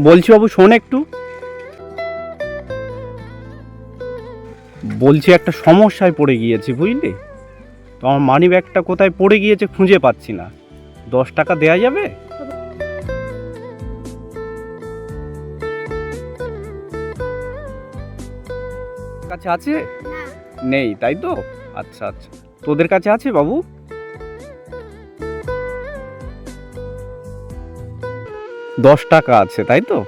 বলছি বাবু শোন একটু। বলছি একটা সমস্যায় পড়ে গিয়েছি বুঝলি? তো আমার মানি ব্যাগটা কোথায় পড়ে গিয়েছে খুঁজে পাচ্ছি না। দশ টাকা দেয়া যাবে? কাছে আছে? নেই তাই তো? আচ্ছা আচ্ছা। তোদের কাছে আছে বাবু? দশ টাকা আছে, তাই তো?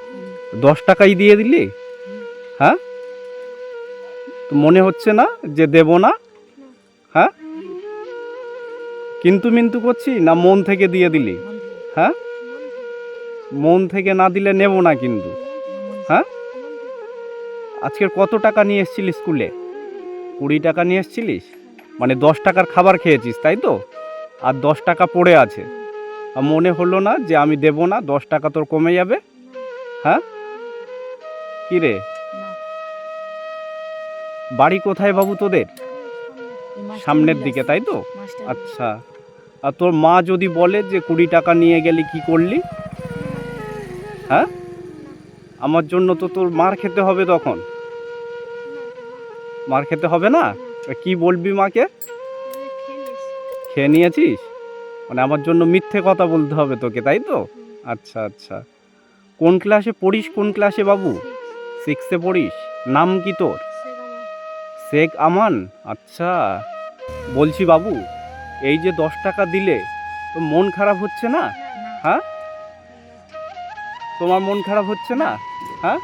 দশ টাকাই দিয়ে দিলি? হ্যাঁ? মনে হচ্ছে না যে দেব না? হ্যাঁ? কিন্তু মিন্তু করছি না মন থেকে দিয়ে দিলি? হ্যাঁ? মন থেকে না দিলে নেব না কিন্তু। হ্যাঁ? আজকের কত টাকা নিয়ে এসেছিলিস স্কুলে? কুড়ি টাকা নিয়ে এসেছিলিস? মানে দশ টাকার খাবার খেয়েছিস, তাই তো? আর দশ টাকা পড়ে আছে। মনে হলো না যে আমি দেব না, দশ টাকা তোর কমে যাবে। হ্যাঁ? কি রে? বাড়ি কোথায় বাবু তোদের? সামনের দিকে, তাই তো? আচ্ছা। আর তোর মা যদি বলে যে কুড়ি টাকা নিয়ে গেলি, কি করলি? হ্যাঁ? আমার জন্য তো তোর মার খেতে হবে তখন। মার খেতে হবে না? কি বলবি মাকে? খেয়ে নিয়েছিস? মানে আমার জন্য মিথ্যে কথা বলতে হবে তোকে, তাই তো? আচ্ছা আচ্ছা। কোন ক্লাসে পড়িস, কোন ক্লাসে বাবু? সিক্সে পড়িস। নাম কি তোর? শেখ আমান। আচ্ছা। বলছি বাবু, এই যে দশ টাকা দিলে, তো মন খারাপ হচ্ছে না? হ্যাঁ? তোমার মন খারাপ হচ্ছে না? হ্যাঁ?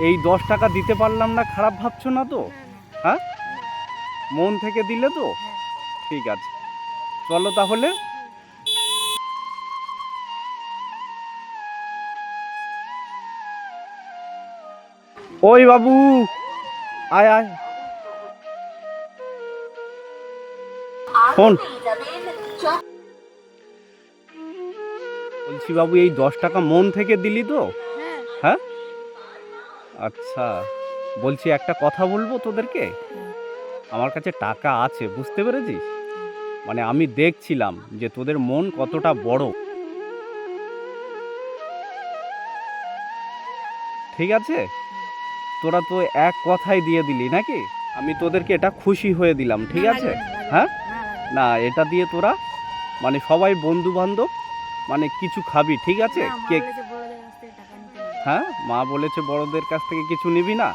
এই দশ টাকা দিতে পারলাম না, খারাপ ভাবছ না তো? হ্যাঁ? মন থেকে দিলে তো? ঠিক আছে। চলো তাহলে। ওই বাবু, আয় আয়। বলছি বাবু, এই দশ টাকা মন থেকে দিলি তো? হ্যাঁ? আচ্ছা বলছি একটা কথা বলব তোদেরকে? আমার কাছে টাকা আছে, বুঝতে পেরেছিস? মানে আমি দেখছিলাম যে তোদের মন কতটা বড়। ঠিক আছে? তোরা তো এক কথাই দিয়ে দিলি নাকি? আমি তোদেরকে এটা খুশি হয়ে দিলাম ঠিক আছে? হ্যাঁ? না এটা দিয়ে তোরা মানে সবাই বন্ধু বান্ধব মানে কিছু খাবি ঠিক আছে? কেক হ্যাঁ? মা বলেছে বড়দের কাছ থেকে কিছু নিবি না?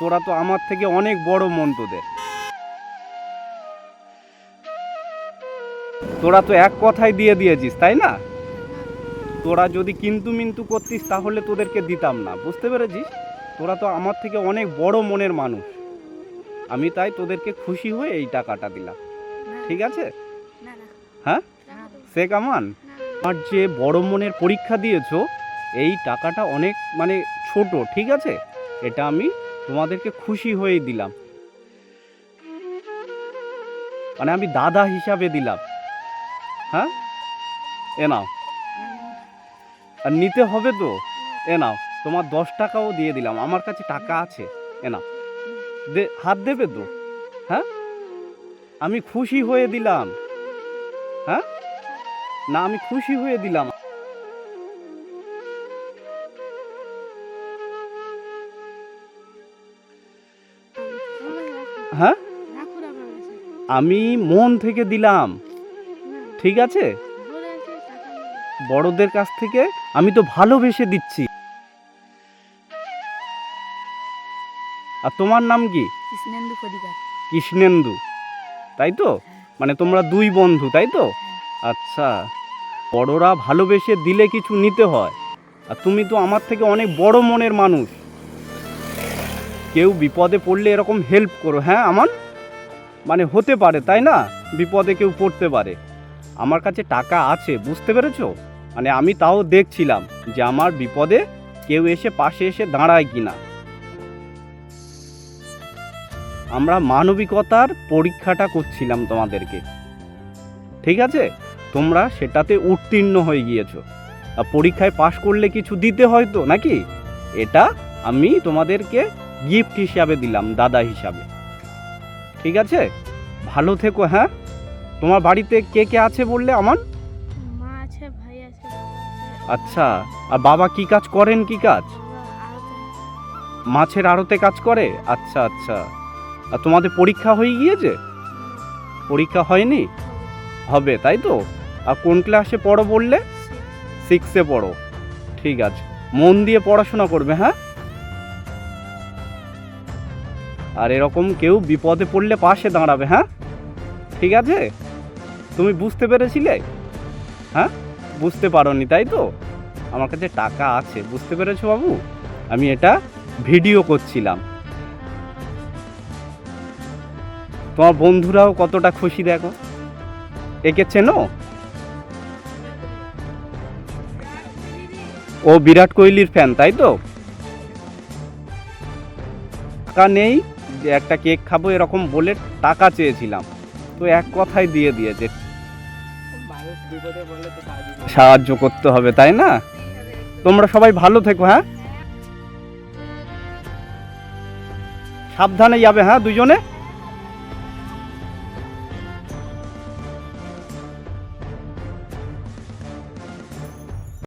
তোরা তো আমার থেকে অনেক বড় মন তোদের। তোরা তো এক কথাই দিয়ে দিয়েছিস, তাই না? তোরা যদি কিন্তু মিন্তু করতিস, তাহলে তোদেরকে দিতাম না, বুঝতে পেরেছিস? তোরা তো আমার থেকে অনেক বড় মনের মানুষ। আমি তাই তোদেরকে খুশি হয়ে এই টাকাটা দিলাম। ঠিক আছে? হ্যাঁ? শেখ আমান আমার যে বড় মনের পরীক্ষা দিয়েছ, এই টাকাটা অনেক মানে ছোট, ঠিক আছে? এটা আমি তোমাদেরকে খুশি হয়েই দিলাম। মানে আমি দাদা হিসাবে দিলাম। হ্যাঁ? এ নাও। আর নিতে হবে তো? এ নাও তোমার দশ টাকাও দিয়ে দিলাম আমার কাছে টাকা আছে এ নাও। দে হাত দেবে তো? হ্যাঁ? আমি খুশি হয়ে দিলাম। হ্যাঁ? না আমি খুশি হয়ে দিলাম। হ্যাঁ? আমি মন থেকে দিলাম। ঠিক আছে? বড়দের কাছ থেকে আমি তো ভালোবেসে দিচ্ছি। আর তোমার নাম কি? কৃষ্ণেন্দু কৃষ্ণেন্দু। তাই তো? মানে তোমরা দুই বন্ধু তাই তো? আচ্ছা। বড়রা ভালোবেসে দিলে কিছু নিতে হয়। আর তুমি তো আমার থেকে অনেক বড় মনের মানুষ। কেউ বিপদে পড়লে এরকম হেল্প করো হ্যাঁ আমার মানে হতে পারে তাই না? বিপদে কেউ পড়তে পারে। আমার কাছে টাকা আছে, বুঝতে পেরেছ? মানে আমি তাও দেখছিলাম যে আমার বিপদে কেউ এসে পাশে এসে দাঁড়ায় কি না আমরা মানবিকতার পরীক্ষাটা করছিলাম তোমাদেরকে। ঠিক আছে? তোমরা সেটাতে উত্তীর্ণ হয়ে গিয়েছো। পরীক্ষায় পাশ করলে কিছু দিতে হয় তো নাকি? এটা আমি তোমাদেরকে গিফট হিসাবে দিলাম, দাদা হিসাবে। ঠিক আছে? ভালো থেকো হ্যাঁ? তোমার বাড়িতে কে কে আছে বললে আমার মা আছে ভাই আছে। আচ্ছা আর বাবা কি কাজ করেন কি কাজ? মাছের আড়তে কাজ করে? আচ্ছা আচ্ছা। আর তোমাদের পরীক্ষা হয়ে গিয়েছে? পরীক্ষা হয়নি? হবে তাই তো? আর কোন ক্লাসে পড়ো বললে? সিক্সে পড়ো। ঠিক আছে। মন দিয়ে পড়াশোনা করবে হ্যাঁ? আর এরকম কেউ বিপদে পড়লে পাশে দাঁড়াবে হ্যাঁ? ঠিক আছে? তুমি বুঝতে পেরেছিলে? হ্যাঁ? বুঝতে পারোনি, তাই তো? আমার কাছে টাকা আছে, বুঝতে পেরেছ বাবু? আমি এটা ভিডিও করছিলাম। তোমার বন্ধুরাও কতটা খুশি দেখো? একে চেনো? ও বিরাট কোহলির ফ্যান তাই তো? টাকা নেই, যে একটা কেক খাব এরকম বলে টাকা চেয়েছিলাম। তো এক কথায় দিয়ে দিয়েছে। সাহায্য করতে হবে তাই না? তোমরা সবাই ভালো থেকো হ্যাঁ? সাবধানে যাবে হ্যাঁ দুজনে?